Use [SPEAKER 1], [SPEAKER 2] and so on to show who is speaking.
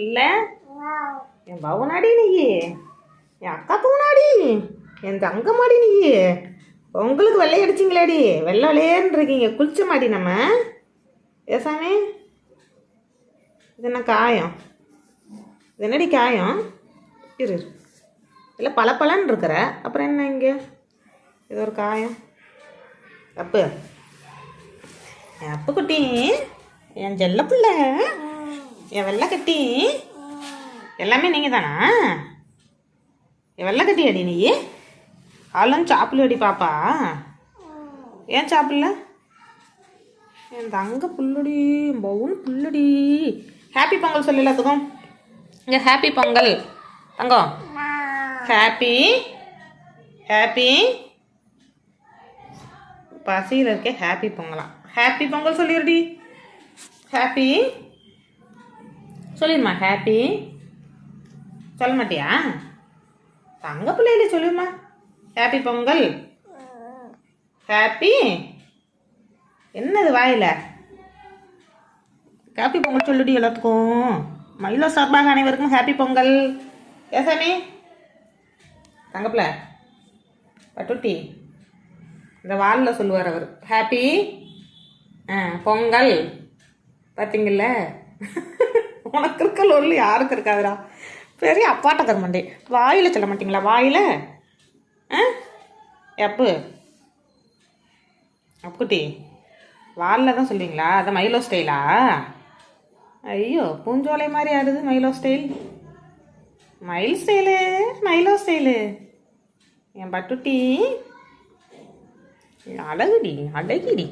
[SPEAKER 1] இல்லை? என் பவனாடி நீ என் அக்கா தூணாடி என் தங்கமாடி நீ உங்களுக்கு வெள்ளை அடிச்சிங்களாடி. வெள்ளை வெள்ளையேன்னு இருக்கீங்க. குளிச்ச மாடி நம்ம. ஏசாமி இது என்ன காயம்? இது என்னடி காயம்? இரு இரு. இல்லை பளபளன்னு இருக்கிற. அப்புறம் என்ன இங்கே? இது ஒரு காயம். அப்பு என் அப்பு குட்டி. என் செல்ல பிள்ளை. என் வெள்ளை கட்டி. எல்லாமே நீங்கள் தானா என் வெள்ளை கட்டி அடி நீ. ஆளும் சாப்பிடல அடி பாப்பா. ஏன் சாப்பிடல? என் தங்க புல்லடி பவுன் புல்லடி. ஹாப்பி பொங்கல் சொல்ல எல்லாத்துக்கும். இங்கே ஹாப்பி பொங்கல். தங்கம். ஹாப்பி ஹாப்பி பசியில் இருக்க ஹாப்பி பொங்கலாம் ஹாப்பி பொங்கல் சொல்லிடுடி ஹாப்பி சொல்லிடுமா ஹாப்பி சொல்ல மாட்டியா? தங்க பிள்ளையில சொல்லுமா. ஹாப்பி பொங்கல். ஹாப்பி என்னது வாயில? ஹாப்பி பொங்கல் சொல்லுடி எல்லாத்துக்கும். மயிலோ சார்பாக அனைவருக்கும் ஹாப்பி பொங்கல். ஏசாமி தங்கப்பிள்ள பட்டுட்டி. இந்த வாலில் சொல்லுவார் அவர். ஹாப்பி ஆ பொங்கல். பார்த்தீங்கல்ல உனக்கு இருக்க லொல்லு யாருக்கு இருக்காதுடா. பெரிய அப்பாட்ட தர வாயில் சொல்ல மாட்டீங்களா? வாயில்? ஆ? எப்பு? அப்புக்குட்டி வாலில் தான் சொல்லுவீங்களா? அது மைலோ ஸ்டைலா ஐயோ பூஞ்சோலை மாதிரி ஆடுது மைலோ ஸ்டைல் மயில் ஸ்டைலு மைலோ ஸ்டைலு என் பட்டுட்டி. அழகுடி அழகிடி.